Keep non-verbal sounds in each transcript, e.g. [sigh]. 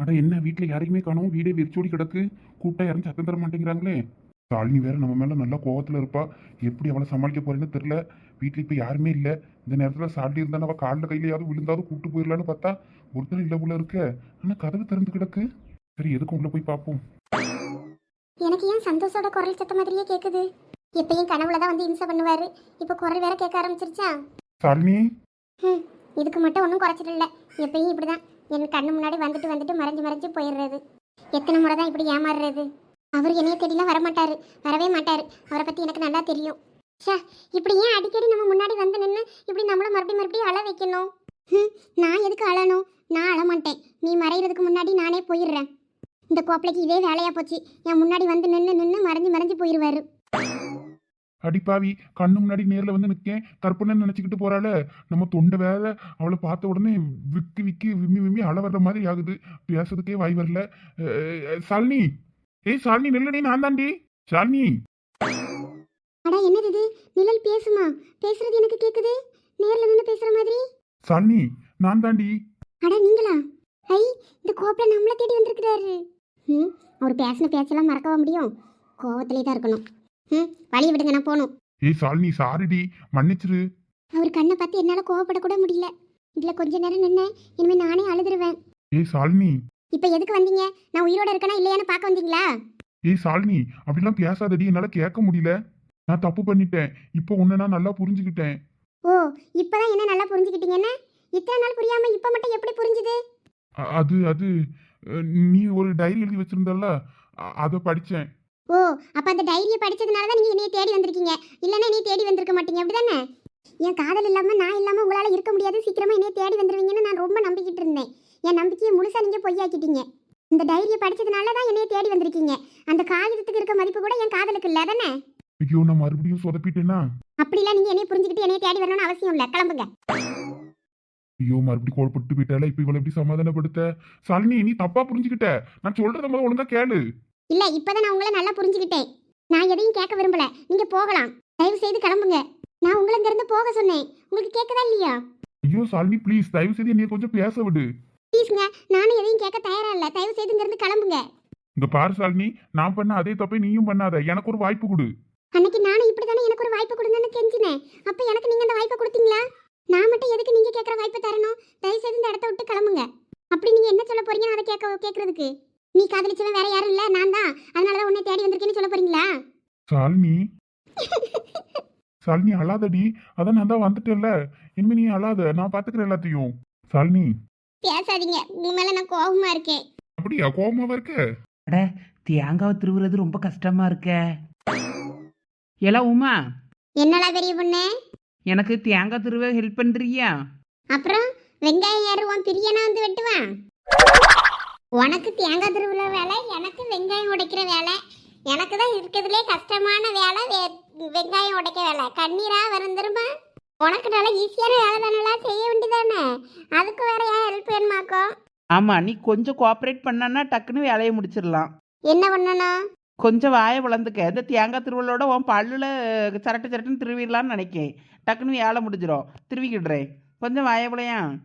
அட என்ன வீட்டில் யாரையுமே காணோம்? வீடே வெறிச்சோடி கிடக்கு. கூட்டா யாரும் சத்தம் தர மாட்டேங்கிறாங்களே. சாலினி வேற நம்ம மேல நல்லா கோவத்துல இருப்பா. எப்படி அவளை சமாளிக்க போறேன்னு தெரியல. வீட்டில் இப்போ யாருமே இல்லை. இந்த நேரத்தில் சாலி இருந்தாலும் அவள் காலில் கையிலையாவது விழுந்தாவது கூட்டு போயிடலான்னு பார்த்தா ஒருத்தர் இல்லை உள்ள இருக்க. ஆனால் கதவு திறந்து கிடக்கு. சரி எதுக்கும் உள்ள போய் பார்ப்போம் எனக்கு ஏன் சந்தோஷோட குரல் சத்த மாதிரியே கேக்குது? எப்பயும் கனவுல தான் வந்து இம்சை பண்ணுவாரு. இப்போ குரல் வேற கேட்க ஆரம்பிச்சிருச்சா? சாலினி ஹம், இதுக்கு மட்டும் ஒன்றும் குறைச்சிட்டு இல்லை. எப்பயும் இப்படிதான். என் கண்ணு முன்னாடி வந்துட்டு வந்துட்டு மறைஞ்சு மறைஞ்சு போயிடுறது. எத்தனை முறை தான் இப்படி ஏமாறுறது? அவர் என்னைய தேடிலாம் வரமாட்டாரு. வரவே மாட்டாரு. அவரை பற்றி எனக்கு நல்லா தெரியும். ஷா இப்படி ஏன் அடிக்கடி நம்ம முன்னாடி வந்து நின்று இப்படி நம்மளும் மறுபடியும் மறுபடியும் அழ வைக்கணும்? ஹம், நான் எதுக்கு அழணும்? நான் அழமாட்டேன். நீ மறைகிறதுக்கு முன்னாடி நானே போயிடுறேன். இந்த கோப்பலைக்கு இதே வேலையாக போச்சு. என் முன்னாடி வந்து நின்று நின்று மறைஞ்சு மறைஞ்சு போயிடுவாரு. அடிப்பாவி கண்ணு முன்னாடி நேரில் வந்து நிற்கேன் கற்பனை நினச்சிக்கிட்டு போறாள. நம்ம தொண்டை வேற அவளை பார்த்த உடனே விக்கி விக்கி விம்மி விம்மி அழ வர்ற மாதிரி ஆகுது. பேசுறதுக்கே வாய் வரல. சாலினி ஏய் சாலினி நில்லடி நான் தாண்டி சாலினி அடா என்னது இது நிழல் பேசுமா? பேசுறது எனக்கு கேக்குது. நேர்ல நின்று பேசுற மாதிரி. சாலினி நான் தாண்டி அட நீங்களா? ஐ இந்த கோப்பில் நம்மள தேடி வந்திருக்கிறாரு. ம் அவர் பேசின பேச்செல்லாம் மறக்கவா முடியும்? கோவத்திலே தான் இருக்கணும். ம் வழியை விடுங்க நான் போகணும். ஏய் சாலினி சாரிடி மன்னிச்சிரு. அவர் கண்ணை பார்த்து என்னால் கோவப்படக்கூட முடியல. இதில் கொஞ்ச நேரம் நின்று இனிமேல் நானே அழுதுருவேன். ஏய் சாலினி இப்போ எதுக்கு வந்தீங்க? நான் உயிரோட இருக்கனா இல்லையான்னு பார்க்க வந்தீங்களா? ஏய் சாலினி அப்படிலாம் பேசாதடி என்னால் கேட்க முடியல. நான் தப்பு பண்ணிட்டேன். இப்போ உன்னை நான் நல்லா புரிஞ்சுக்கிட்டேன். ஓ இப்போதான் என்ன நல்லா புரிஞ்சுக்கிட்டீங்கன்னா இத்தனை நாள் புரியாம இப்போ மட்டும் எப்படி புரிஞ்சுது? அது அது நீ ஒரு டைரி எழுதி வச்சிருந்தல்ல அதை படித்தேன் ஓ அப்ப அந்த டைரியை படிச்சதுனால தான் நீங்க என்னைய தேடி வந்திருக்கீங்க. இல்லைன்னா என்னைய தேடி வந்திருக்க மாட்டீங்க. அப்படிதானே? என் காதல் இல்லாம நான் இல்லாம உங்களால இருக்க முடியாது. சீக்கிரமா என்னைய தேடி வந்துருவீங்கன்னு நான் ரொம்ப நம்பிக்கிட்டு இருந்தேன். என் நம்பிக்கையை முழுசா நீங்க பொய்யாக்கிட்டீங்க. இந்த டைரியை படிச்சதுனால தான் என்னைய தேடி வந்திருக்கீங்க. அந்த காகிதத்துக்கு இருக்க மதிப்பு கூட என் காதலுக்கு இல்லை. தானே ஐயோ நான் மறுபடியும் சொதப்பிட்டேனா? அப்படிலாம் நீங்க என்னைய புரிஞ்சுக்கிட்டு என்னைய தேடி வரணும்னு அவசியம் இல்லை. கிளம்புங்க. ஐயோ மறுபடியும் கோல்பட்டு போயிட்டால இப்போ இவளை எப்படி சமாதானப்படுத்த? சாலினி நீ தப்பா புரிஞ்சுக்கிட்ட. நான் சொல்றத முதல்ல ஒழுங்கா கேளு. இல்ல இப்பதான் நான் உங்களை நல்லா புரிஞ்சுக்கிட்டேன். நான் எதையும் கேட்க விரும்பல. நீங்க போகலாம். தயவு செய்து கிளம்புங்க. நான் உங்களை இங்க இருந்து போக சொன்னேன். உங்களுக்கு கேட்கதா இல்லையா? ஐயோ சாலினி ப்ளீஸ் தயவு செய்து என்னைய கொஞ்சம் பேச விடு. ப்ளீஸ்ங்க நானும் எதையும் கேட்க தயாரா இல்ல. தயவு செய்து இங்க இருந்து கிளம்புங்க. இங்க பாரு சாலினி நான் பண்ண அதே தப்பை நீயும் பண்ணாத. எனக்கு ஒரு வாய்ப்பு கொடு. அன்னைக்கு நானும் இப்படி தானே எனக்கு ஒரு வாய்ப்பு கொடுங்கன்னு கெஞ்சினேன். அப்ப எனக்கு நீங்க அந்த வாய்ப்பை கொடுத்தீங்களா? நான் மட்டும் எதுக்கு நீங்க கேட்குற வாய்ப்பை தரணும்? தயவு செய்து இந்த இடத்த விட்டு கிளம்புங்க. அப்படி நீங்க என்ன சொல்ல போறீங்கன்னு அதை கேட்க கேட்கறதுக்கு. நீ காதலிச்சவன் வேற யாரும் இல்ல நான் தான். அதனாலதான் உன்னை தேடி வந்திருக்கேன்னு சொல்ல போறீங்களா? சாலினி சாலினி [laughs] அழாதடி. அதான் நான் தான் வந்துட்டேன்ல. இனிமே நீ அழாத. நான் பாத்துக்கிறேன் எல்லாத்தையும். சாலினி பேசாதீங்க. உங்க மேல நான் கோபமா இருக்கேன். அப்படியா? கோபமாவா இருக்க? அட தேங்காவை திருவுறது ரொம்ப கஷ்டமா இருக்க. ஏலா உமா. என்னடா பெரிய பொண்ணு? எனக்கு தேங்காய் திருவ ஹெல்ப் பண்றியா? அப்புறம் வெங்காயம் ஏறுவான் பிரியனா வந்து வெட்டுவான்? உனக்கு தேங்காய் திருவுல வேலை எனக்கு வெங்காயம் உடைக்கிற வேலை. எனக்கு தான் இருக்கிறதுலே கஷ்டமான வேலை வே- வெங்காயம் உடைக்க வேலை. கண்ணீரா வரும் திரும்ப உனக்கு நல்லா ஈஸியான வேலை தானே செய்ய வேண்டியதானே? அதுக்கு வேற ஏன் ஹெல்ப் வேணுமாக்கோ? ஆமா நீ கொஞ்சம் கோஆப்ரேட் பண்ணனா டக்குன்னு வேலையை முடிச்சிடலாம். என்ன பண்ணணும்? கொஞ்சம் வாயை வளர்ந்துக்க. இந்த தேங்காய் திருவள்ளோட உன் பல்லுல சரட்டு சரட்டுன்னு திருவிடலான்னு நினைக்கேன். டக்குன்னு வேலை முடிஞ்சிடும் திருவிக்கிடுறேன். கொஞ்சம் வாயை விளையா.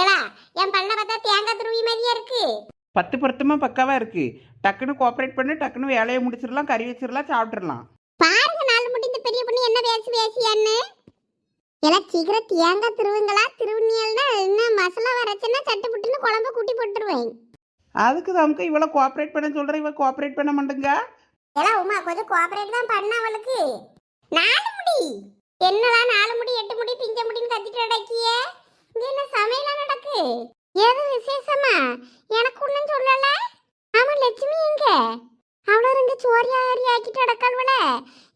ஏலா என் பல்ல பார்த்தா தேங்காய் துருவி மாதிரியா இருக்கு. பத்து பொருத்தமா பக்காவா இருக்கு. டக்குன்னு கோஆப்ரேட் பண்ணி டக்குன்னு வேலையை முடிச்சிடலாம் கறி வச்சிடலாம் சாப்பிட்றலாம் பாருங்க நாலு முடி இந்த பெரிய பொண்ணு என்ன பேசி பேசியான்னு எல்லாம் சீக்கிரம் தேங்காய் திருவுங்களா திருவுனியல்னா என்ன மசாலா வரைச்சுன்னா சட்டு புட்டுன்னு குழம்பு கூட்டி போட்டுருவேன். அதுக்கு நமக்கு இவ்வளோ கோஆப்ரேட் பண்ண சொல்கிறேன் இவ கோஆப்ரேட் பண்ண மாட்டேங்க. எல்லாம் உமா கொஞ்சம் கோஆபரேட் தான் பண்ண அவளுக்கு. நாலு முடி. என்னடா நாலு முடி எட்டு முடி பிஞ்ச முடின்னு கத்திட்டு அடக்கிய. இங்க என்ன சமையலா ஏது விசேஷமா? எனக்கு ஒண்ணும் சொல்லல. ஆமா லட்சுமி எங்க? அவ்வளோ ரெண்டு சோரியா ஏறி ஆக்கிட்டு அடக்காள்வல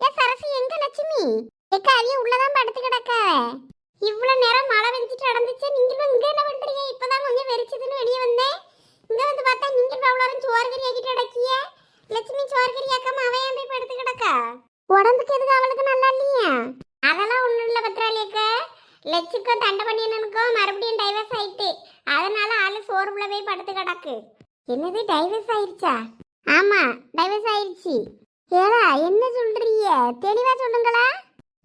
ஏ சரசு எங்க லட்சுமி? எக்க அவிய உள்ளதான் படுத்து கிடக்க. இவ்வளவு நேரம் மழை வெஞ்சிட்டு அடந்துச்சு நீங்களும் இங்க என்ன பண்றீங்க? இப்பதான் கொஞ்சம் வெறிச்சதுன்னு வெளியே வந்தேன். இங்க வந்து பார்த்தா நீங்களும் அவ்வளோ சோறு கறி ஆக்கிட்டு அடக்கிய லட்சுமி சோறு அக்காம அவன் ஏன் போய் படுத்து கிடக்கா? உடம்புக்கு எதுக்கு அவளுக்கு நல்லா இல்லையா? அதெல்லாம் ஒண்ணும் இல்ல பத்திராளியக்க லட்சுக்கும் தண்டை பண்ணியனுக்கும் மறுபடியும் டைவர்ஸ் ஆயிட்டு. அதனால ஆளு சோறுல போய் படுத்து கிடக்கு. என்னது டைவர்ஸ் ஆயிடுச்சா ஆமா டைவர்ஸ் ஆயிடுச்சு ஏடா என்ன சொல்றீங்க? தெளிவா சொல்லுங்களா?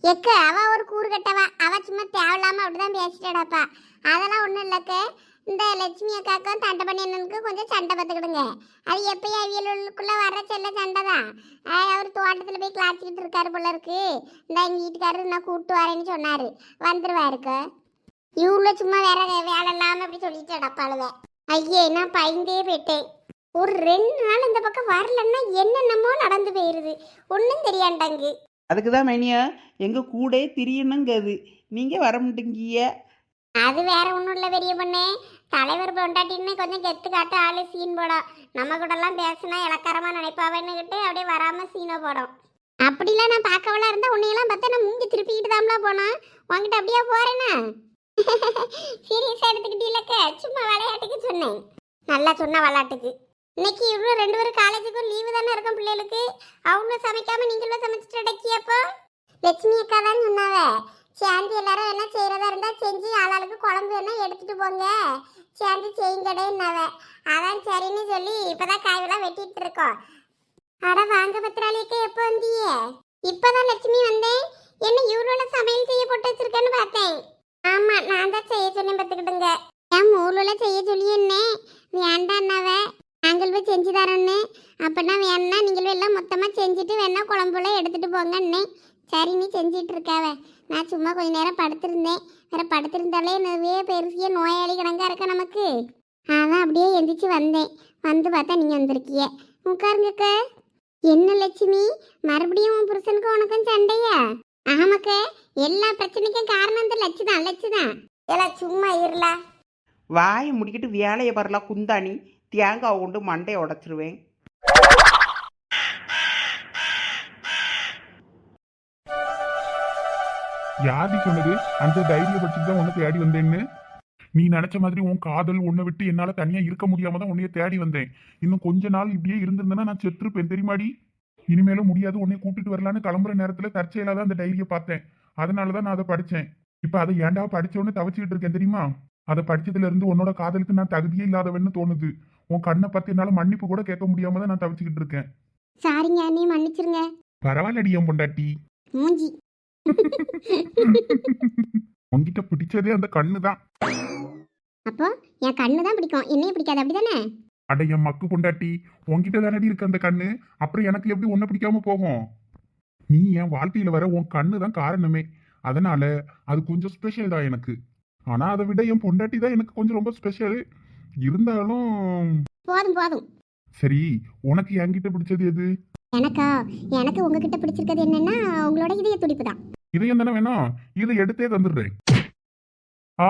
எக்க அவ ஒரு கூறு கட்டவா. அவ சும்மா தேவையில்லாம அப்படிதான் பேசிட்டாடாப்பா அதெல்லாம் ஒண்ணும் இல்லக்க இந்த லட்சுமி அக்காக்கும் தண்டை பண்ணியனுக்கும் கொஞ்சம் சண்டை பார்த்துக்கிடுங்க. அது எப்பயும் அவியலுக்குள்ள வர செல்ல சண்டை தான். அவர் தோட்டத்தில் போய் கிளாச்சிக்கிட்டு இருக்காரு போல இருக்கு. இந்த எங்கள் வீட்டுக்காரரு நான் கூப்பிட்டு வரேன்னு சொன்னாரு. வந்துருவாருக்கு இவ்வளோ சும்மா வேற வேலை இல்லாமல் அப்படி சொல்லிட்டு அடப்பாளுவேன் ஐயே நான் பயந்தே போயிட்டேன். ஒரு ரெண்டு நாள் இந்த பக்கம் வரலன்னா என்னென்னமோ நடந்து போயிருது. ஒன்றும் தெரியாண்டாங்கு. அதுக்கு தான் மைனியா எங்கள் கூட திரியணுங்கிறது நீங்கள் வர மாட்டேங்கிய. அது வேற ஒன்றும் இல்லை பெரிய பொண்ணு. தலைவர் பொண்டாட்டின்னு கொஞ்சம் கெத்து காட்ட ஆளு சீன் போடும். நம்ம கூடலாம் பேசினா இலக்காரமாக நினைப்பாவேன்னுக்கிட்டு அப்படியே வராமல் சீனை போடும். அப்படிலாம் நான் பார்க்கவெல்லாம் இருந்தால் உன்னையெல்லாம் பார்த்தா நான் மூஞ்சி திருப்பிக்கிட்டு தான்லாம் போனேன். உங்ககிட்ட அப்படியே போறேனா சீரியஸாக [laughs] எடுத்துக்கிட்டீங்களக்க சும்மா விளையாட்டுக்கு சொன்னேன். நல்லா சொன்ன விளையாட்டுக்கு. இன்னைக்கு இவ்வளோ ரெண்டு பேரும் காலேஜுக்கும் லீவு தானே இருக்கும் பிள்ளைகளுக்கு? அவங்களும் சமைக்காமல் நீங்களும் சமைச்சிட்டு அடக்கியப்போ? லட்சுமி அக்கா தான் சொன்னாவே. சேர்ந்து எல்லாரும் என்ன செய்கிறதா இருந்தால் செஞ்சு ஆளாளுக்கு குழம்பு வேணா எடுத்துகிட்டு போங்க. சேர்ந்து செய்யுங்கடேன்னாவ அதான் சரின்னு சொல்லி இப்பதான் காயெல்லாம் வெட்டிட்டு இருக்கோம். அட வாங்க பத்திராளிக்கு எப்போ வந்திய இப்போ தான் லட்சுமி வந்தேன். என்ன இவ்வளோ சமையல் செய்ய போட்டு வச்சிருக்கேன்னு பார்த்தேன். ஆமாம் நான் தான் செய்ய சொன்னேன் பார்த்துக்கிட்டுங்க என் மூணுல செய்ய சொல்லி என்ன? வேண்டான்னாவ. நாங்கள் போய் செஞ்சு தரோன்னு. அப்படின்னா வேணா நீங்களும் எல்லாம் மொத்தமாக செஞ்சுட்டு வேணா குழம்புலாம் எடுத்துகிட்டு போங்கன்னே சரி நீ செஞ்சிட்டு நான் சும்மா கொஞ்ச நேரம் படுத்திருந்தேன். வேற படுத்திருந்தாலே நிறைய பெருசிய நோயாளி கணக்காக இருக்க நமக்கு? அதான் அப்படியே எந்திரிச்சு வந்தேன். வந்து பார்த்தா நீங்க வந்திருக்கிய. உட்காருங்கக்க என்ன லட்சுமி? மறுபடியும் உன் புருஷனுக்கும் உனக்கும் சண்டையா? ஆமாக்க எல்லா பிரச்சனைக்கும் காரணம் இந்த லட்சு தான் லட்சு தான் எல்லாம் சும்மா இருலா வாயை முடிக்கிட்டு வேலையை வரலாம் குந்தாணி. தேங்காய் கொண்டு மண்டையை உடச்சிருவேன். யாரு சொன்னது? அந்த தைரிய பட்சத்து தான் உன்னை தேடி வந்தேன்னு. நீ நினைச்ச மாதிரி உன் காதல் உன்னை விட்டு என்னால தனியா இருக்க முடியாம தான் உன்னைய தேடி வந்தேன். இன்னும் கொஞ்ச நாள் இப்படியே இருந்திருந்தேன்னா நான் செத்துருப்பேன். தெரியுமாடி? இனிமேலும் முடியாது உன்னை கூட்டிட்டு வரலான்னு கிளம்புற நேரத்துல தற்செயலா தான் அந்த டைரியை பார்த்தேன். அதனாலதான் நான் அதை படிச்சேன். இப்ப அதை ஏன்டா படிச்சோன்னு தவச்சிக்கிட்டு இருக்கேன் தெரியுமா? அதை படிச்சதுல இருந்து உன்னோட காதலுக்கு நான் தகுதியே இல்லாதவன்னு தோணுது. உன் கண்ணை பத்தி என்னால மன்னிப்பு கூட கேட்க முடியாம தான் நான் தவிச்சுக்கிட்டு இருக்கேன். சாரிங்க நீ மன்னிச்சிருங்க. பரவாயில்லடி என் பொண்டாட்டி. மூஞ்சி. உன்கிட்ட பிடிச்சதே அந்த கண்ணு தான் அப்போ என் கண்ணு தான் பிடிக்கும். என்னையும் பிடிக்காது அப்படிதானே? அட என் மக்கு பொண்டாட்டி உன்கிட்ட தானடி இருக்கு அந்த கண்ணு? அப்புறம் எனக்கு எப்படி ஒன்ன பிடிக்காம போகும்? நீ என் வாழ்க்கையில வர உன் கண்ணு தான் காரணமே. அதனால அது கொஞ்சம் ஸ்பெஷல் தான் எனக்கு. ஆனா அதை விட என் பொண்டாட்டி தான் எனக்கு கொஞ்சம் ரொம்ப ஸ்பெஷல் இருந்தாலும் போதும் போதும். சரி உனக்கு என்கிட்ட பிடிச்சது எது? எனக்கா? எனக்கு உங்ககிட்ட பிடிச்சிருக்கிறது என்னன்னா உங்களோட இதய துடிப்பு தான் இதையும் தானே வேணும்? இதை எடுத்தே தந்துடுறேன். ஆ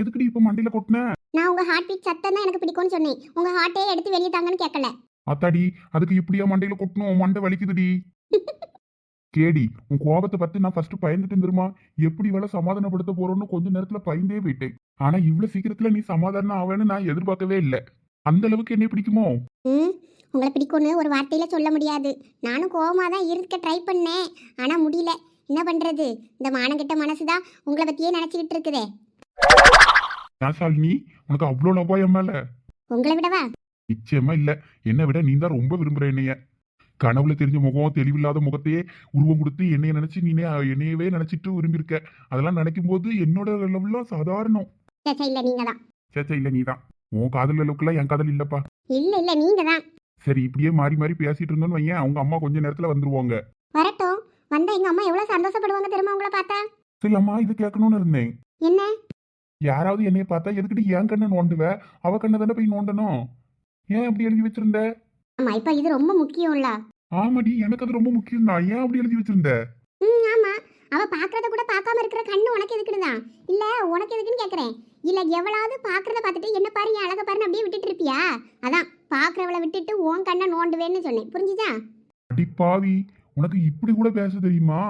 எதுக்குடி இப்ப மண்டையில கொட்டின? நான் உங்க ஹார்ட் பீட் சத்தம் தான் எனக்கு பிடிக்கும்னு சொன்னேன். உங்க ஹார்ட்டே எடுத்து வெளியே தாங்கன்னு கேட்கல அத்தாடி அதுக்கு இப்படியா மண்டையில கொட்டணும்? மண்டை வலிக்குதுடி. [laughs] கேடி உன் கோபத்தை பத்தி நான் ஃபர்ஸ்ட் பயந்துட்டு தெரியுமா? எப்படி வேலை சமாதானப்படுத்த போறோம்னு கொஞ்ச நேரத்துல பயந்தே போயிட்டேன். ஆனா இவ்வளவு சீக்கிரத்துல நீ சமாதானம் ஆவேன்னு நான் எதிர்பார்க்கவே இல்லை. அந்த அளவுக்கு என்ன பிடிக்குமோ? உங்களை பிடிக்கும்னு ஒரு வார்த்தையில சொல்ல முடியாது. நானும் கோவமா தான் இருக்க ட்ரை பண்ணேன். ஆனா முடியல. என்ன பண்றது? இந்த மானங்கிட்ட மனசு தான் உங்களை பத்தியே நினைச்சுக்கிட்டு இருக்குதே. நான் உனக்கு அவ்வளோ லவ்வா என் மேல? உங்களை விடவா? நிச்சயமா இல்ல. என்னை விட நீ தான் ரொம்ப விரும்புற என்னைய. கனவுல தெரிஞ்ச முகம் தெளிவில்லாத முகத்தையே உருவம் கொடுத்து என்னைய நினைச்சு நீ என்னையவே நினைச்சிட்டு விரும்பியிருக்க. அதெல்லாம் நினைக்கும் போது என்னோட லவ்லாம் சாதாரணம். சேச்சா இல்ல நீங்க தான் சேச்சா இல்ல நீதான். உன் காதல் அளவுக்குலாம் என் காதல் இல்லப்பா. இல்ல இல்ல நீங்க தான் சரி இப்படியே மாறி மாறி பேசிட்டு இருந்தோம்னு வையன் அவங்க அம்மா கொஞ்ச நேரத்துல வந்துருவாங்க. வரட்டும். வந்தா எங்க அம்மா எவ்வளவு சந்தோஷப்படுவாங்க தெரியுமா உங்களை பார்த்தா? அம்மா இது கேட்கணும்னு இருந்தேன். என்ன? யாராவது என்னைய பார்த்தா எதுக்கிட்டு என் கண்ணை நோண்டுவ? அவ கண்ணை தானே போய் நோண்டணும்? ஏன் அப்படி எழுதி வச்சிருந்த? ஆமா இப்ப இது ரொம்ப முக்கியம்ல. ஆமாடி எனக்கு அது ரொம்ப முக்கியம் தான். ஏன் அப்படி எழுதி வச்சிருந்த? ம் ஆமா. அவ பாக்குறத கூட பார்க்காம இருக்கிற கண்ணு உனக்கு எதுக்குன்னு தான். இல்ல உனக்கு எதுக்குன்னு கேக்குறேன். இல்ல எவ்வளவு பாக்குறத பார்த்துட்டு என்ன பாரு என் அழக பாருன்னு அப்படியே விட்டுட்டு இருப்பியா? அதான் பாக்குறவளை விட்டுட்டு உன் கண்ணை நோண்டுவேன்னு சொன்னேன். புரிஞ்சுதா? அடி பாவி. உனக்கு இப்படி கூட பேச தெரியுமா?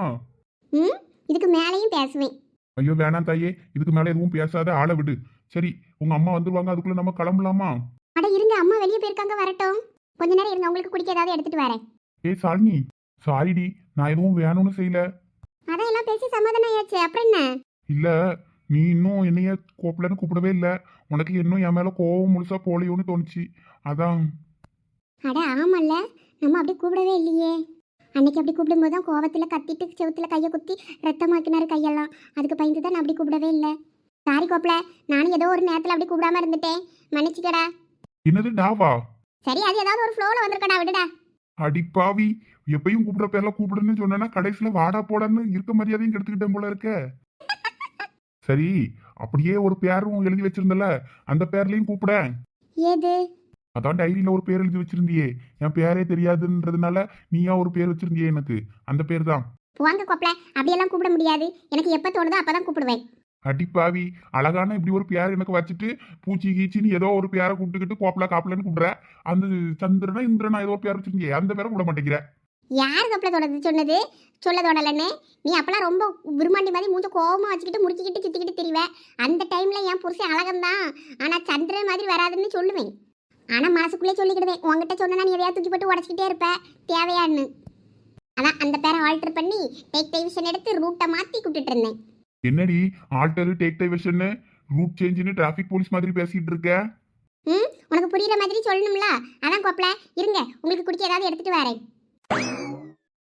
ம் இதுக்கு மேலேயும் பேசுவேன். ஐயோ வேணாம் தாயே. இதுக்கு மேல எதுவும் பேசாத ஆளை விடு. சரி உங்க அம்மா வந்துருவாங்க அதுக்குள்ள நம்ம கிளம்பலாமா? அட இருங்க அம்மா வெளியே போயிருக்காங்க வரட்டும். கொஞ்ச நேரம் இருங்க உங்களுக்கு குடிக்க ஏதாவது எடுத்துட்டு வரேன். ஏய் சாலினி. சாரிடி நான் எதுவும் வேணும்னு செய்யல. அதான் எல்லாம் பேசி சமாதானம் ஆயாச்சு அப்புறம் என்ன? இல்ல நீ இன்னும் என்னைய கூப்பிடலன்னு கூப்பிடவே இல்ல. உனக்கு இன்னும் என் மேல கோவம் முழுசா போலையோன்னு தோணுச்சு. அதான். அட ஆமால்ல. நம்ம அப்படி கூப்பிடவே இல்லையே. அன்னைக்கு அப்படி கூப்பிடும்போது தான் கோவத்தில் கத்திட்டு செவுத்துல கையை குத்தி ரத்தமாக்கினாரு கையெல்லாம். அதுக்கு பயந்து தான் நான் அப்படி கூப்பிடவே இல்லை. சாரி கோப்பல நானும் ஏதோ ஒரு நேரத்துல அப்படி கூப்பிடாம இருந்துட்டேன். மன்னிச்சுக்கடா. என்னது டாவா சரி அது ஏதாவது ஒரு ஃப்ளோல வந்திருக்கடா விடுடா. அடிப்பாவி எப்பயும் கூப்பிடுற பேர்ல கூப்பிடுன்னு சொன்னா கடைசியில வாடா போடான்னு இருக்க மரியாதையும் கெடுத்துக்கிட்டேன் போல இருக்க. சரி அப்படியே ஒரு பேரும் எழுதி வச்சிருந்தல அந்த பேர்லயும் கூப்பிட. அதான் டைரியில ஒரு பேர் எழுதி வச்சிருந்தியே. என் பேரே தெரியாதுன்றதுனால நீயா ஒரு பேர் வச்சிருந்தியே எனக்கு. அந்த பேர் தான் வாங்க கோப்பல அப்படியெல்லாம் கூப்பிட முடியாது. எனக்கு எப்ப தோணுதோ அப்பதான் கூப்பிடுவேன். அடிப்பாவி அழகான இப்படி ஒரு பேர் எனக்கு வச்சுட்டு பூச்சி கீச்சின்னு ஏதோ ஒரு பேரை கூப்பிட்டுக்கிட்டு கோப்பலா காப்பலன்னு கூப்பிடுற. அந்த சந்திரனா இந்திரனா ஏதோ ஒரு பேர் வச்சிருந்தியே. அந்த பேரை கூப்பிட மாட்டேங்கிற. யார் கப்பல தொடர்ந்து சொன்னது? சொல்ல தொடலன்னு நீ அப்பெல்லாம் ரொம்ப விரும்மாண்டி மாதிரி மூஞ்ச கோவமா வச்சுக்கிட்டு முறுக்கிக்கிட்டு சுத்திக்கிட்டு திரிவ. அந்த டைம்ல என் புருஷன் அழகம்தான். ஆனா சந்திரன் மாதிரி வராதுன்னு சொல்லுவேன். ஆனா மனசுக்குள்ளே சொல்லிக்கிடுவேன். உன்கிட்ட சொன்னா நீ எதையா தூக்கி போட்டு உடச்சிக்கிட்டே இருப்ப. தேவையான்னு. அதான் அந்த பேரை ஆல்டர் பண்ணி டேக் டைவிஷன் எடுத்து ரூட்டை மாத்தி கூப்பிட்டுட்டு இருந்தேன். என்னடி ஆல்டர் டேக் டைவர்ஷன் ரூட் சேஞ்சுன்னு டிராஃபிக் போலீஸ் மாதிரி பேசிட்டு இருக்க? ம் உனக்கு புரியுற மாதிரி சொல்லணும்ல? அதான் கோப்பல. இருங்க உங்களுக்கு குடிக்க ஏதாவது எடுத்துட்டு வரேன்.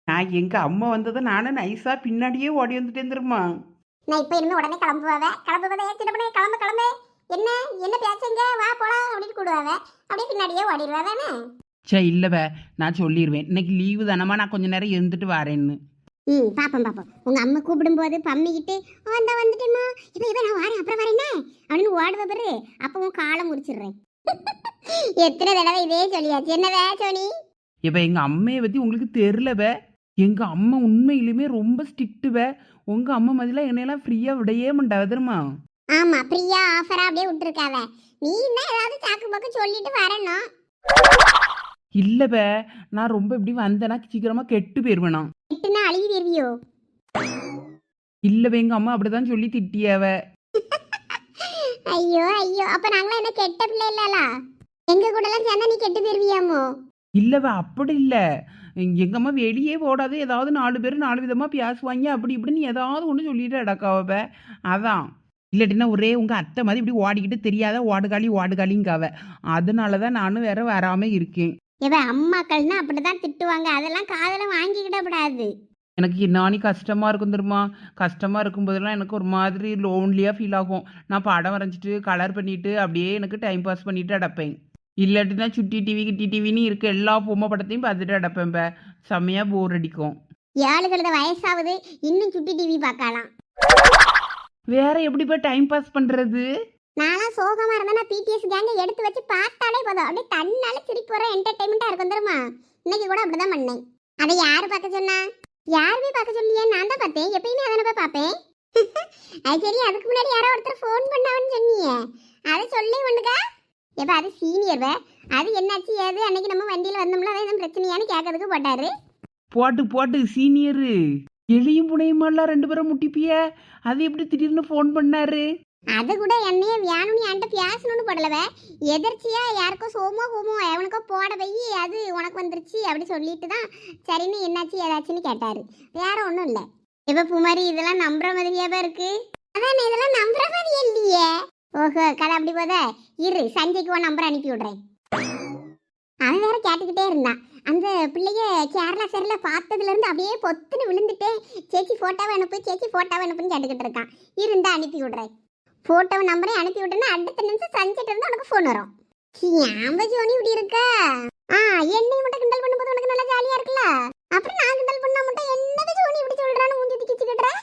நான் எங்க அம்மா வந்ததை நானும் நைஸா பின்னாடியே ஓடி வந்துட்டேன் தெரியுமா? நான் இப்போ இனிமே உடனே கிளம்புவாவே கிளம்புவதே சின்ன பண்ணே கிளம்பு கிளம்பு. என்ன? என்ன பேசுங்க வா போலாம் அப்படின்னு கூடுவாவே அப்படியே பின்னாடியே ஓடிடுவா தானே சே இல்லவே நான் சொல்லிடுவேன் இன்னைக்கு லீவு தானம்மா. நான் கொஞ்ச நேரம் இருந்துட்டு வரேன்னு. ம் பாப்போம் பாப்போம். உங்க அம்மா கூப்பிடும்போது பம்மிக்கிட்டு "ஆ, இந்தா வந்துட்டேம்மா. இப்போ இப்போ நான் வரேன். அப்புறம் வரேனே அப்படின்னு ஓடுவ பாரு. அப்போ உன் காலை முடிச்சிடுறேன். [laughs] எத்தனை தடவை இதே சொல்லியாச்சு. என்னவே சோனி? இப்போ எங்கள் அம்மையை பற்றி உங்களுக்கு தெரிலவே எங்கள் அம்மா உண்மையிலுமே ரொம்ப ஸ்ட்ரிக்ட்டுவே உங்கள் அம்மா மாதிரிலாம் என்னையெல்லாம் ஃப்ரீயாக விடையே மாட்டாவ தெரியுமா? ஆமா பிரியா ஆஃபரா அப்படியே விட்டுருக்காவ நீ என்ன ஏதாவது சாக்கு பக்கம் சொல்லிட்டு வரணும். இல்லைவே நான் ரொம்ப இப்படி வந்தேன்னா சீக்கிரமாக கெட்டு போயிடுவேனா எட்டுனா அழுகி வருவியோ இல்லவே எங்கள் அம்மா அப்படி தான் சொல்லி திட்டியாவ ஐயோ ஐயோ அப்ப நாங்களாம் என்ன கெட்ட பிள்ளை இல்லலா எங்க கூட எல்லாம் சேர்ந்தா நீ கெட்டு போயிருவியாமோ? இல்லைவே அப்படி இல்லை. எங்கள் அம்மா வெளியே போடாது ஏதாவது நாலு பேர் நாலு விதமாக பேசுவாங்க அப்படி இப்படின்னு ஏதாவது ஒன்று சொல்லிட்டு அடக்காவ அதான். இல்லாட்டினா ஒரே உங்கள் அத்தை மாதிரி இப்படி ஓடிக்கிட்டு தெரியாத ஓடுகாலி ஓடுகாலிங்காவ. அதனால தான் நானும் வேற வராமல் இருக்கேன். இவ அம்மாக்கள்னா அப்படிதான் திட்டுவாங்க. அதெல்லாம் காதல வாங்கிக்கிட கூடாது. எனக்கு என்னானி கஷ்டமாக இருக்கும் தெரியுமா? கஷ்டமாக இருக்கும்போதெல்லாம் எனக்கு ஒரு மாதிரி லோன்லியாக ஃபீல் ஆகும். நான் படம் வரைஞ்சிட்டு கலர் பண்ணிட்டு அப்படியே எனக்கு டைம் பாஸ் பண்ணிட்டு அடப்பேன். இல்லாட்டினா சுட்டி டிவி கிட்டி டிவின்னு இருக்க எல்லா பொம்மை படத்தையும் பார்த்துட்டு அடப்பேன் இப்போ செம்மையாக போர் அடிக்கும். ஏழு கழுத வயசாகுது இன்னும் சுட்டி டிவி பார்க்கலாம். வேற எப்படி போய் டைம் பாஸ் பண்ணுறது நான்லாம் சோகமா இருந்தா நான் பிடிஎஸ் கேங்க எடுத்து வச்சு பார்த்தாலே போதும். அப்படியே தன்னால சிரிப்பு வர என்டர்டைன்மெண்டா இருக்கும் தெரியுமா? இன்னைக்கு கூட அப்படிதான் பண்ணேன். அதை யாரு பார்க்க சொன்னா? யாருமே பார்க்க சொல்லியே நான் தான் பார்த்தேன். எப்பயுமே அதனை போய் பார்ப்பேன். [laughs] அது சரி அதுக்கு முன்னாடி யாரோ ஒருத்தர் ஃபோன் பண்ணாவன்னு சொன்னியே. அதை சொல்லி ஒண்ணுக்கா? எப்ப அது சீனியர் அது என்னாச்சு? ஏது? அன்னைக்கு நம்ம வண்டியில வந்தோம்ல அது எதுவும் பிரச்சனையான்னு கேட்கறதுக்கு போட்டாரு. போட்டு போட்டு சீனியரு எளியும் புனையுமெல்லாம் ரெண்டு பேரும் முட்டிப்பிய. அது எப்படி திடீர்னு ஃபோன் பண்ணாரு? அது கூட என்னைய வேணும்னு என்கிட்ட பேசணும்னு படலவ. எதிர்ச்சியா யாருக்கோ சோமோ ஹோமோ எவனுக்கோ போட போய் அது உனக்கு வந்துருச்சு அப்படி சொல்லிட்டு தான் சரின்னு என்னாச்சு ஏதாச்சுன்னு கேட்டாரு. வேற ஒன்றும் இல்லை. இப்ப புமாரி இதெல்லாம் நம்புற மாதிரியாவே இருக்கு. அதான் இதெல்லாம் நம்புற மாதிரி இல்லையே. ஓஹோ கதை அப்படி போத. இரு சஞ்சய்க்கு உன் நம்பர் அனுப்பி விடுறேன். அவன் வேற கேட்டுக்கிட்டே இருந்தான். அந்த பிள்ளைய கேரளா சேரில் பார்த்ததுல இருந்து அப்படியே பொத்துன்னு விழுந்துட்டேன் சேச்சி ஃபோட்டோவை அனுப்பு சேச்சி ஃபோட்டோவை அனுப்புன்னு கேட்டுக்கிட்டு இருக்கான் இருந்தா அனுப்பி விடுறேன் ஃபோட்டோ நம்பரே அனுப்பி விட்டேன்னா அடுத்த நிமிஷம் சஞ்சிட்டு இருந்து உனக்கு ஃபோன் வரும். ஏன் ஜோனி இப்படி இருக்க? ஆ என்னை மட்டும் கிண்டல் பண்ணும்போது உனக்கு நல்லா ஜாலியா இருக்குல்ல? அப்புறம் நான் கிண்டல் பண்ணா மட்டும் என்னது ஜோனி இப்படி சொல்றான்னு மூஞ்சி திக்கிச்சுக்கிட்டுறேன்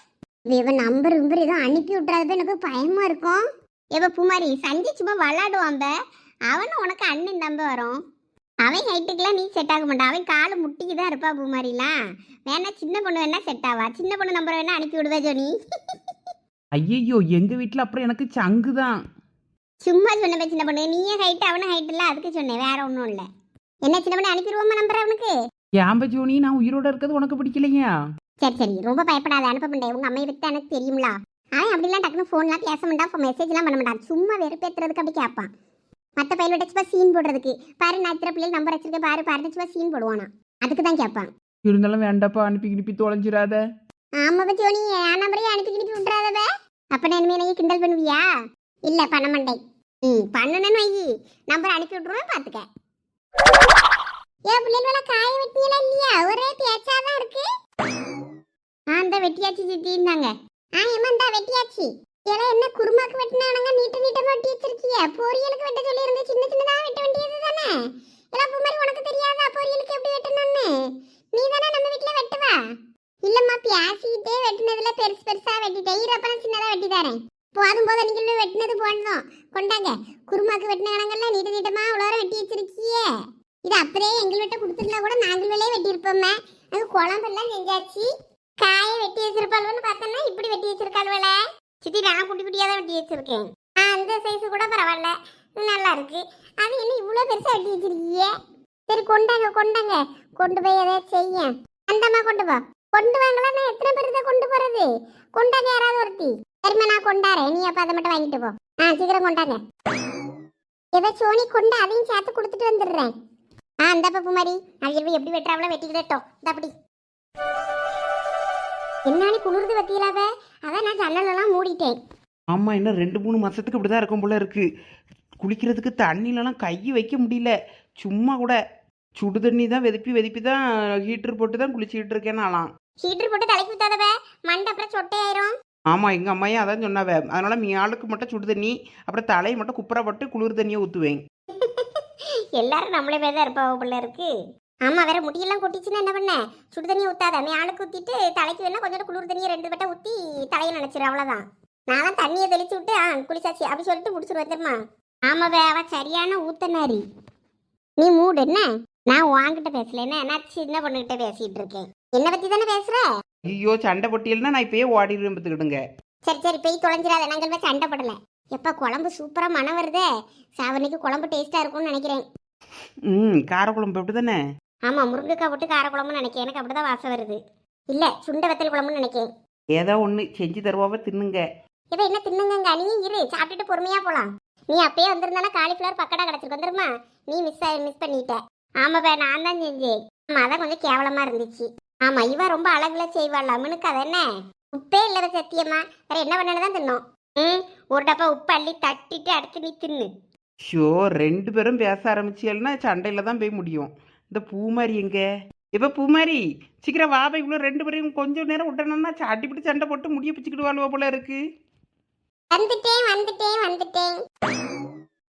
இவன் நம்பர் நம்பர் ஏதோ அனுப்பி விட்றாத எனக்கு பயமா இருக்கும். இவ பூமாரி சஞ்சி சும்மா விளாடுவான் அவனும் உனக்கு அண்ணன் நம்ப வரும். அவன் ஹைட்டுக்கெல்லாம் நீ செட் ஆக மாட்டான் அவன் காலு முட்டிக்கு தான் இருப்பா பூமாரிலாம் வேணா சின்ன பொண்ணு வேணா செட் ஆவா. சின்ன பொண்ணு நம்பர் வேணா அனுப்பி விடுவா ஜோனி. ஐயையோ எங்கள் வீட்டில் அப்புறம் எனக்கு சங்கு தான் சும்மா சொன்ன சின்ன பொண்ணு. நீயே ஹைட் அவனும் ஹைட் இல்ல? அதுக்கு சொன்னேன் வேற ஒன்றும் இல்லை. என்ன சின்ன பொண்ணு அனுப்பிடுவோமா நம்பர் அவனுக்கு? ஏம்ப ஜோனி? நான் உயிரோட இருக்கிறது உனக்கு பிடிக்கலையா? சரி சரி. ரொம்ப பயப்படாத அனுப்ப மாட்டேன். உங்க அம்மையை பத்தி எனக்கு தெரியும்ல. அவன் அப்படிலாம் டக்குனு ஃபோன்லாம் பேச மாட்டான் மெசேஜ்லாம் பண்ண மாட்டான் சும்மா வெறுப்பேத்துறதுக்கு அப்படி கேட்பான். மற்ற பையலோட சும்மா சீன் போடுறதுக்கு. பாரு நான் இத்தனை பிள்ளைகள் நம்பர் வச்சிருக்கேன். பாரு பாரு சும்மா சீன் போடுவானா. அதுக்கு தான் கேட்பான். இருந்தாலும் வேண்டாப்பா அனுப்பி கிணிப்பி தொலைஞ்சிடாத. ஆமா பத்தி நீ என் நம்பரையே அனுப்பி கிணிப்பி விட்றாதவ அப்ப நான் இனிமே கிண்டல் பண்ணுவியா? இல்ல பண்ண மாட்டேன். ம் பண்ணணும்னு வை. நம்பர் அனுப்பி விட்ருவேன் பாத்துக்க. ஏன் பிள்ளைகள காய வெட்டியல இல்லையா? ஒரே பேச்சாதான் இருக்கு. ஆ இந்த வெட்டியாச்சு சித்தின்னாங்க ஆ ஏமா இந்த வெட்டியாச்சு. ஏன்னா என்ன குருமாக்கு வெட்டினானுங்க? நீட்ட நீட்டமா வெட்டி வச்சிருக்கீங்க பொரியலுக்கு வெட்ட சொல்லி இருந்து சின்ன சின்னதா வெட்ட வேண்டியது தானே? எல்லாம் பூமாரி உனக்கு தெரியாதா பொரியலுக்கு எப்படி வெட்டணும்னு? நீ தானே நம்ம வீட்டுல வெட்டுவா? இல்லம்மா பியாசிக்கிட்டே வெட்டினதுல பெருசு பெருசா வெட்டிட்டேன். ஈரப்பறம் சின்னதா வெட்டி தரேன். போதும் போதும் நீங்களும் வெட்டினது போனதும் கொண்டாங்க. குருமாக்கு வெட்டின கணங்கள்ல நீட்ட நீட்டமா அவ்வளோ வெட்டி வச்சிருக்கியே. இது அப்படியே எங்கள்கிட்ட கொடுத்துருந்தா கூட நாங்களே வெட்டியிருப்போம்மா அது குழம்பெல்லாம் செஞ்சாச்சு. காயை வெட்டி வச்சிருப்பாள்வன்னு பார்த்தோன்னா இப்படி வெட்டி வச்சிருக்காள்வல சித்தி நான் குட்டி குட்டியாக தான் வெட்டி வச்சிருக்கேன். ஆ அந்த சைஸு கூட பரவாயில்ல. நல்லா இருக்கு. அது என்ன இவ்வளோ பெருசாக வெட்டி வச்சிருக்கியே? சரி கொண்டாங்க கொண்டாங்க. கொண்டு போய் எதை செய்ய. அந்தம்மா கொண்டு போ கொண்டு வாங்களா? நான் எத்தனை பேர் தான் கொண்டு போறது? கொண்டாங்க யாராவது ஒருத்தி. சரிம்மா நான் கொண்டாரேன் நீ அப்போ அதை மட்டும் வாங்கிட்டு போ. ஆ சீக்கிரம் கொண்டாங்க. எதை சோனி கொண்டு அதையும் சேர்த்து கொடுத்துட்டு வந்துடுறேன். ஆ அந்த பப்பு மாதிரி அவங்க எப்படி வெட்டுறாங்களோ வெட்டிக்கிட்டோம் இந்த அப்படி என்னானி குளிர்ந்து வத்தியலாவ அதான் நான் ஜன்னலெல்லாம் மூடிட்டேன். ஆமாம் இன்னும் ரெண்டு மூணு மாதத்துக்கு இப்படி தான் இருக்கும் போல இருக்கு. குளிக்கிறதுக்கு தண்ணிலலாம் கை வைக்க முடியல. சும்மா கூட சுடு தண்ணி தான் வெதுப்பி வெதுப்பி தான் ஹீட்டர் போட்டு தான் குளிச்சுக்கிட்டு இருக்கேன் நான்லாம் ஹீட்டர் போட்டு தலைக்கு ஊத்தாதவ? மண்டை அப்புறம் சொட்டையாயிரும். ஆமாம் எங்கள் அம்மையும் அதான் சொன்னாவ. அதனால் மியாளுக்கு மட்டும் சுடு தண்ணி அப்புறம் தலையை மட்டும் குப்புறா போட்டு குளிர் தண்ணியை ஊற்றுவேன் [laughs] எல்லாரும் நம்மளே தான் இருப்பாவ போல இருக்கு. ஆமா வேற முடியெல்லாம் கொட்டிச்சுன்னா என்ன பண்ண? சுடு தண்ணி ஊத்தாத. மேலுக்கு ஊத்திட்டு தலைக்கு வேணா கொஞ்சம் குளிர் தண்ணியை ரெண்டு வட்டம் ஊத்தி தலையை நினைச்சிரு அவ்வளவுதான். நான் தண்ணியை தெளிச்சு விட்டு ஆ குளிச்சாச்சு. அப்படி சொல்லிட்டு முடிச்சிருவேன் தெரியுமா? ஆமாவே அவ சரியான ஊத்தனாரி நீ மூடு என்ன? நான் உன்கிட்ட பேசல என்ன? நான் சின்ன பொண்ணுகிட்ட பேசிட்டு இருக்கேன். என்ன பத்தி தானே பேசுற? ஐயோ சண்டை பொட்டியல்னா நான் இப்பயே ஓடிடுவேன் பார்த்துக்கிடுங்க சரி சரி போய் தொலைஞ்சிடாத நாங்கள் போய் சண்டை போடல. எப்ப குழம்பு சூப்பரா மனம் வருதே. சாவனைக்கு குழம்பு டேஸ்டா இருக்கும்னு நினைக்கிறேன். ம் காரக்குழம்பு எப்படி தானே ஆமா முருங்கைக்காய் போட்டு கார குழம்புன்னு நினைக்கிறேன் எனக்கு அப்படிதான் வாசம் வருது. இல்ல சுண்ட வத்தல் குழம்புன்னு நினைக்கிறேன் ஏதோ ஒன்று செஞ்சு தருவாவ தின்னுங்க. இப்ப என்ன தின்னுங்க நீயும் இரு சாப்பிட்டுட்டு பொறுமையா போலாம். நீ அப்பயே வந்திருந்தானா காலிஃபிளவர் பக்கடா கிடச்சிருக்கு வந்துருமா? நீ மிஸ் மிஸ் பண்ணிட்ட. ஆமாப்பா நான் தான் செஞ்சேன். ஆமா அதான் கொஞ்சம் கேவலமா இருந்துச்சு. ஆமா இவ ரொம்ப அழகுல செய்வாள்? அம்மனுக்கு அது என்ன? உப்பே இல்ல சத்தியமா? வேற என்ன பண்ணனு தான் தின்னோம். ம் ஒரு டப்பா உப்பு அள்ளி தட்டிட்டு அடுத்து நீ தின்னு. ஷோ ரெண்டு பேரும் பேச ஆரம்பிச்சியல்னா சண்டையில் தான் போய் முடியும். இந்த பூமாரி எங்க? இப்போ பூமாரி சீக்கிரம் வா இவ்வளோ ரெண்டு பேரையும் கொஞ்சம் நேரம் விட்டணும்னா அடிப்பிட்டு சண்டை போட்டு முடிய பிச்சுக்கிட்டு வாழ்வா போல இருக்கு. வந்துட்டேன் வந்துட்டேன் வந்துட்டேன்.